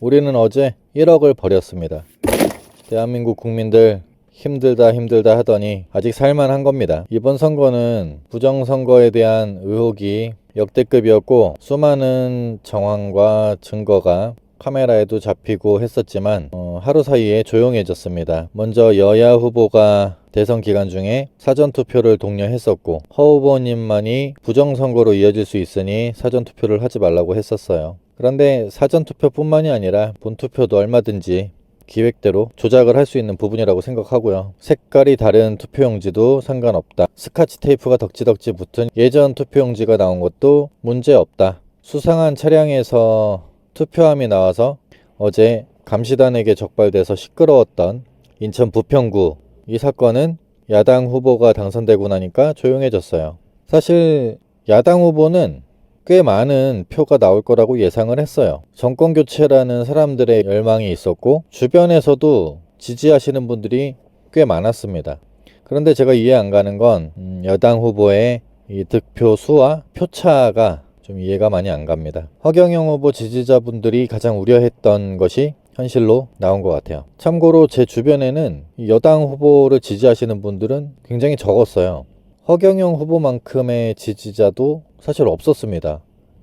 우리는 어제 1억을 버렸습니다. 대한민국 국민들 힘들다 힘들다 하더니 아직 살만한 겁니다. 이번 선거는 부정선거에 대한 의혹이 역대급이었고 수많은 정황과 증거가 카메라에도 잡히고 했었지만 어, 하루 사이에 조용해졌습니다. 먼저 여야 후보가 대선 기간 중에 사전 투표를 독려했었고 허 후보님만이 부정선거로 이어질 수 있으니 사전 투표를 하지 말라고 했었어요. 그런데 사전 투표뿐만이 아니라 본 투표도 얼마든지 기획대로 조작을 할 수 있는 부분이라고 생각하고요. 색깔이 다른 투표용지도 상관없다. 스카치 테이프가 덕지덕지 붙은 예전 투표용지가 나온 것도 문제 없다. 수상한 차량에서 투표함이 나와서 어제 감시단에게 적발돼서 시끄러웠던 인천 부평구 이 사건은 야당 후보가 당선되고 나니까 조용해졌어요. 사실 야당 후보는 꽤 많은 표가 나올 거라고 예상을 했어요. 정권 교체라는 사람들의 열망이 있었고 주변에서도 지지하시는 분들이 꽤 많았습니다. 그런데 제가 이해 안 가는 건 음, 여당 후보의 이 득표 수와 표차가 좀 이해가 많이 안 갑니다. 허경영 후보 지지자분들이 가장 우려했던 것이 현실로 나온 것 같아요. 참고로 제 주변에는 이 여당 후보를 지지하시는 분들은 굉장히 적었어요. 허경영 후보만큼의 지지자도 사실 없었습니다.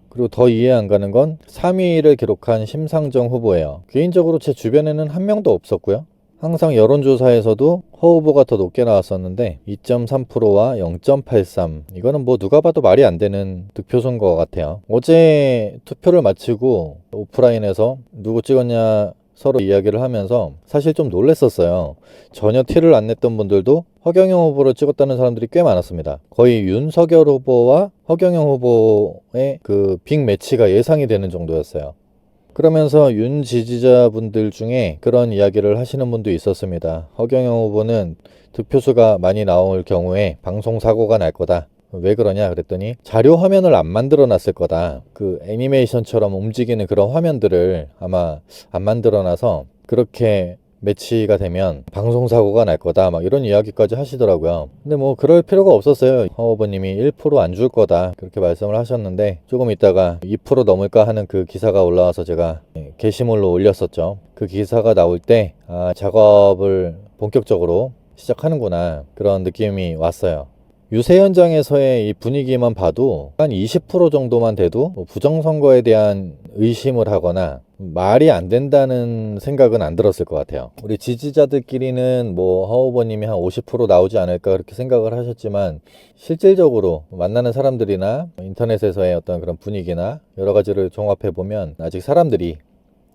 그리고 더 이해 안 가는 건 3위를 기록한 심상정 후보예요. 개인적으로 제 주변에는 한 명도 없었고요. 항상 여론조사에서도 허 후보가 더 높게 나왔었는데 2.3%와 0.83 이거는 뭐 누가 봐도 말이 안 되는 득표수인 것 같아요. 어제 투표를 마치고 오프라인에서 누구 찍었냐 서로 이야기를 하면서 사실 좀 놀랬었어요. 전혀 티를 안 냈던 분들도 허경영 후보를 찍었다는 사람들이 꽤 많았습니다. 거의 윤석열 후보와 허경영 후보의 그 빅 매치가 예상이 되는 정도였어요. 그러면서 윤 지지자분들 중에 그런 이야기를 하시는 분도 있었습니다. 허경영 후보는 득표수가 많이 나올 경우에 방송 사고가 날 거다. 왜 그러냐 그랬더니 자료 화면을 안 만들어 놨을 거다. 그 애니메이션처럼 움직이는 그런 화면들을 아마 안 만들어 놔서 그렇게 매치가 되면 방송 사고가 날 거다 막 이런 이야기까지 하시더라고요. 근데 뭐 그럴 필요가 없었어요. 허 후보님이 1%안 줄 거다 그렇게 말씀을 하셨는데 조금 있다가 2% 넘을까 하는 그 기사가 올라와서 제가 예, 게시물로 올렸었죠. 그 기사가 나올 때 아, 작업을 본격적으로 시작하는구나 그런 느낌이 왔어요. 유세 현장에서의 이 분위기만 봐도 한 20% 정도만 돼도 뭐 부정선거에 대한 의심을 하거나 말이 안 된다는 생각은 안 들었을 것 같아요. 우리 지지자들끼리는 뭐허 후보님이 한 50% 나오지 않을까 그렇게 생각을 하셨지만 실질적으로 만나는 사람들이나 인터넷에서의 어떤 그런 분위기나 여러 가지를 종합해 보면 아직 사람들이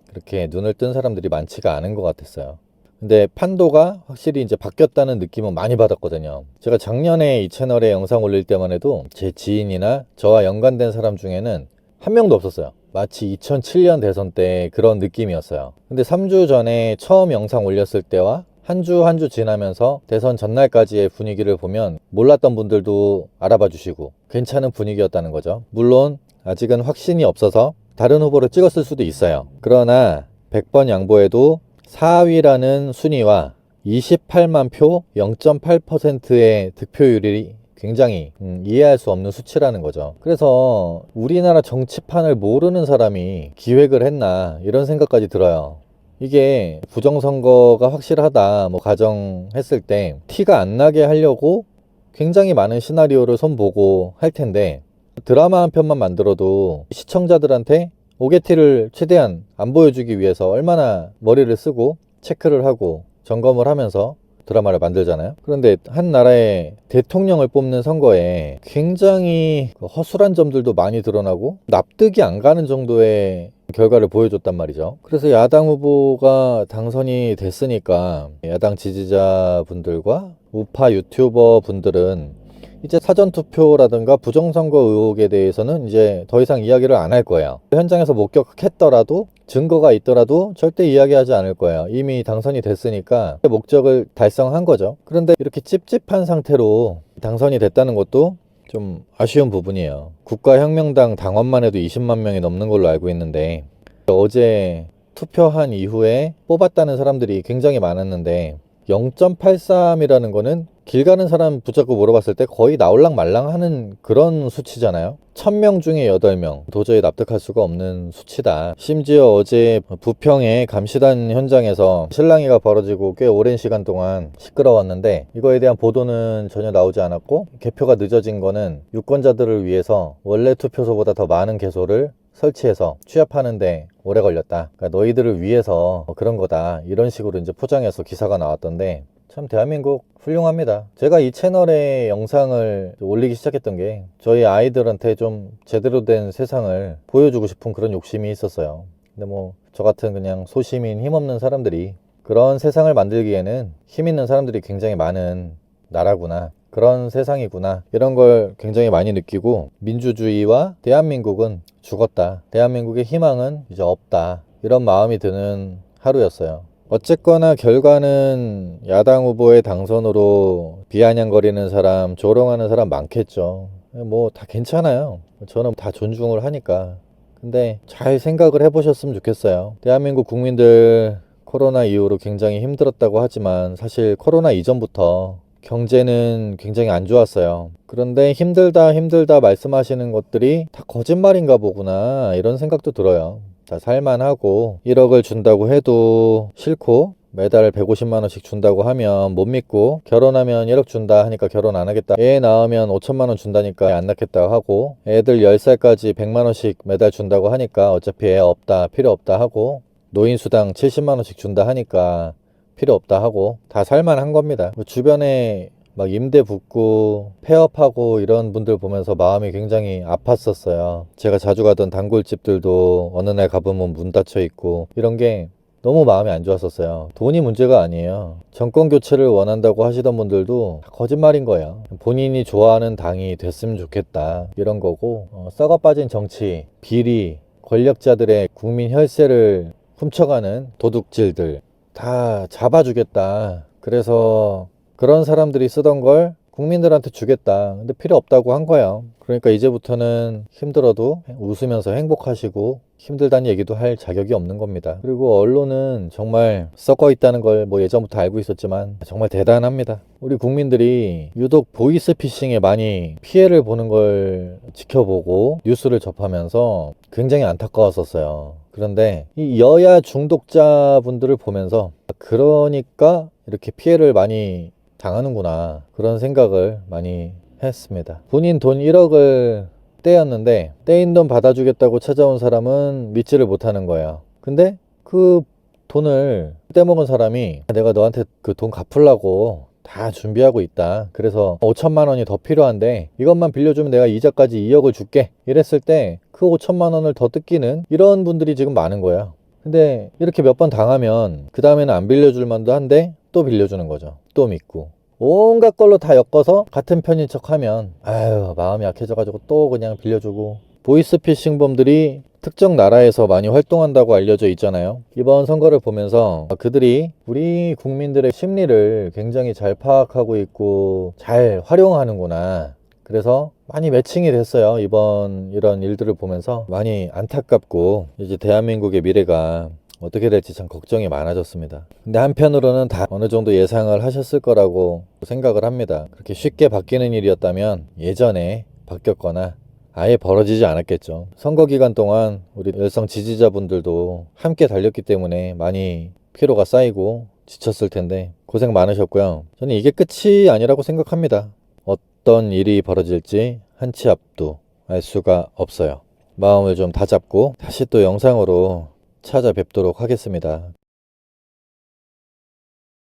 그렇게 눈을 뜬 사람들이 많지가 않은 것 같았어요. 근데 판도가 확실히 이제 바뀌었다는 느낌은 많이 받았거든요. 제가 작년에 이 채널에 영상 올릴 때만 해도 제 지인이나 저와 연관된 사람 중에는 한 명도 없었어요. 마치 2007년 대선 때 그런 느낌이었어요. 근데 3주 전에 처음 영상 올렸을 때와 한주 한 주 지나면서 대선 전날까지의 분위기를 보면 몰랐던 분들도 알아봐 주시고 괜찮은 분위기였다는 거죠. 물론 아직은 확신이 없어서 다른 후보를 찍었을 수도 있어요. 그러나 100번 양보해도 4위라는 순위와 28만 표 0.8%의 득표율이 굉장히 음, 이해할 수 없는 수치라는 거죠. 그래서 우리나라 정치판을 모르는 사람이 기획을 했나 이런 생각까지 들어요. 이게 부정선거가 확실하다 뭐 가정했을 때 티가 안 나게 하려고 굉장히 많은 시나리오를 손보고 할 텐데 드라마 한 편만 만들어도 시청자들한테 오게티를 최대한 안 보여주기 위해서 얼마나 머리를 쓰고 체크를 하고 점검을 하면서 드라마를 만들잖아요. 그런데 한 나라의 대통령을 뽑는 선거에 굉장히 그 허술한 점들도 많이 드러나고 납득이 안 가는 정도의 결과를 보여줬단 말이죠. 그래서 야당 후보가 당선이 됐으니까 야당 지지자분들과 우파 유튜버 분들은 이제 사전투표라든가 부정선거 의혹에 대해서는 이제 더 이상 이야기를 안 할 거예요. 현장에서 목격했더라도 증거가 있더라도 절대 이야기하지 않을 거예요. 이미 당선이 됐으니까 목적을 달성한 거죠. 그런데 이렇게 찝찝한 상태로 당선이 됐다는 것도 좀 아쉬운 부분이에요. 국가혁명당 당원만 해도 20만 명이 넘는 걸로 알고 있는데 어제 투표한 이후에 뽑았다는 사람들이 굉장히 많았는데 0.83이라는 거는 길 가는 사람 붙잡고 물어봤을 때 거의 나올랑 말랑 하는 그런 수치잖아요. 1000명 중에 8명. 도저히 납득할 수가 없는 수치다. 심지어 어제 부평의 감시단 현장에서 실랑이가 벌어지고 꽤 오랜 시간 동안 시끄러웠는데 이거에 대한 보도는 전혀 나오지 않았고 개표가 늦어진 거는 유권자들을 위해서 원래 투표소보다 더 많은 개소를 설치해서 취합하는데 오래 걸렸다. 그러니까 너희들을 위해서 그런 거다. 이런 식으로 이제 포장해서 기사가 나왔던데 참 대한민국 훌륭합니다. 제가 이 채널에 영상을 올리기 시작했던 게 저희 아이들한테 좀 제대로 된 세상을 보여주고 싶은 그런 욕심이 있었어요. 근데 뭐 저 같은 그냥 소시민 힘없는 사람들이 그런 세상을 만들기에는 힘 있는 사람들이 굉장히 많은 나라구나. 그런 세상이구나. 이런 걸 굉장히 많이 느끼고 민주주의와 대한민국은 죽었다. 대한민국의 희망은 이제 없다. 이런 마음이 드는 하루였어요. 어쨌거나 결과는 야당 후보의 당선으로 비아냥거리는 사람, 조롱하는 사람 많겠죠. 뭐 다 괜찮아요. 저는 다 존중을 하니까. 근데 잘 생각을 해보셨으면 좋겠어요. 대한민국 국민들 코로나 이후로 굉장히 힘들었다고 하지만 사실 코로나 이전부터 경제는 굉장히 안 좋았어요. 그런데 힘들다 힘들다 말씀하시는 것들이 다 거짓말인가 보구나 이런 생각도 들어요. 다 살만하고 1억을 준다고 해도 싫고 매달 150만 원씩 준다고 하면 못 믿고 결혼하면 1억 준다 하니까 결혼 안 하겠다. 애 낳으면 5천만 원 준다니까 애안 낳겠다 하고 애들 10살까지 100만 원씩 매달 준다고 하니까 어차피 애 없다 필요 없다 하고 노인수당 70만 원씩 준다 하니까 필요 없다 하고 다 살만한 겁니다. 뭐 주변에 막 임대 붙고 폐업하고 이런 분들 보면서 마음이 굉장히 아팠었어요. 제가 자주 가던 단골집들도 어느 날 가보면 문 닫혀 있고 이런 게 너무 마음이 안 좋았었어요. 돈이 문제가 아니에요. 정권 교체를 원한다고 하시던 분들도 다 거짓말인 거예요. 본인이 좋아하는 당이 됐으면 좋겠다. 이런 거고, 어, 썩어 빠진 정치, 비리, 권력자들의 국민 혈세를 훔쳐가는 도둑질들 다 잡아주겠다. 그래서 그런 사람들이 쓰던 걸 국민들한테 주겠다. 근데 필요 없다고 한 거예요. 그러니까 이제부터는 힘들어도 웃으면서 행복하시고 힘들다는 얘기도 할 자격이 없는 겁니다. 그리고 언론은 정말 썩어 있다는 걸 뭐 예전부터 알고 있었지만 정말 대단합니다. 우리 국민들이 유독 보이스피싱에 많이 피해를 보는 걸 지켜보고 뉴스를 접하면서 굉장히 안타까웠었어요. 그런데 이 여야 중독자분들을 보면서 그러니까 이렇게 피해를 많이 당하는구나 그런 생각을 많이 했습니다. 본인 돈 1억을 떼었는데 떼인 돈 받아주겠다고 찾아온 사람은 믿지를 못하는 거예요. 근데 그 돈을 떼먹은 사람이 내가 너한테 그 돈 갚으려고 다 준비하고 있다. 그래서 5천만 원이 더 필요한데 이것만 빌려주면 내가 이자까지 2억을 줄게. 이랬을 때 그 5천만 원을 더 뜯기는 이런 분들이 지금 많은 거예요. 근데 이렇게 몇 번 당하면 그 다음에는 안 빌려줄 만도 한데 또 빌려주는 거죠. 또 믿고. 온갖 걸로 다 엮어서 같은 편인 척 하면 아유 마음이 약해져가지고 또 그냥 빌려주고 보이스피싱범들이 특정 나라에서 많이 활동한다고 알려져 있잖아요. 이번 선거를 보면서 그들이 우리 국민들의 심리를 굉장히 잘 파악하고 있고 잘 활용하는구나. 그래서 많이 매칭이 됐어요. 이번 이런 일들을 보면서 많이 안타깝고 이제 대한민국의 미래가 어떻게 될지 참 걱정이 많아졌습니다. 근데 한편으로는 다 어느 정도 예상을 하셨을 거라고 생각을 합니다. 그렇게 쉽게 바뀌는 일이었다면 예전에 바뀌었거나 아예 벌어지지 않았겠죠. 선거 기간 동안 우리 열성 지지자분들도 함께 달렸기 때문에 많이 피로가 쌓이고 지쳤을 텐데 고생 많으셨고요. 저는 이게 끝이 아니라고 생각합니다. 어떤 일이 벌어질지 한 치 앞도 알 수가 없어요. 마음을 좀 다잡고 다시 또 영상으로 찾아뵙도록 하겠습니다.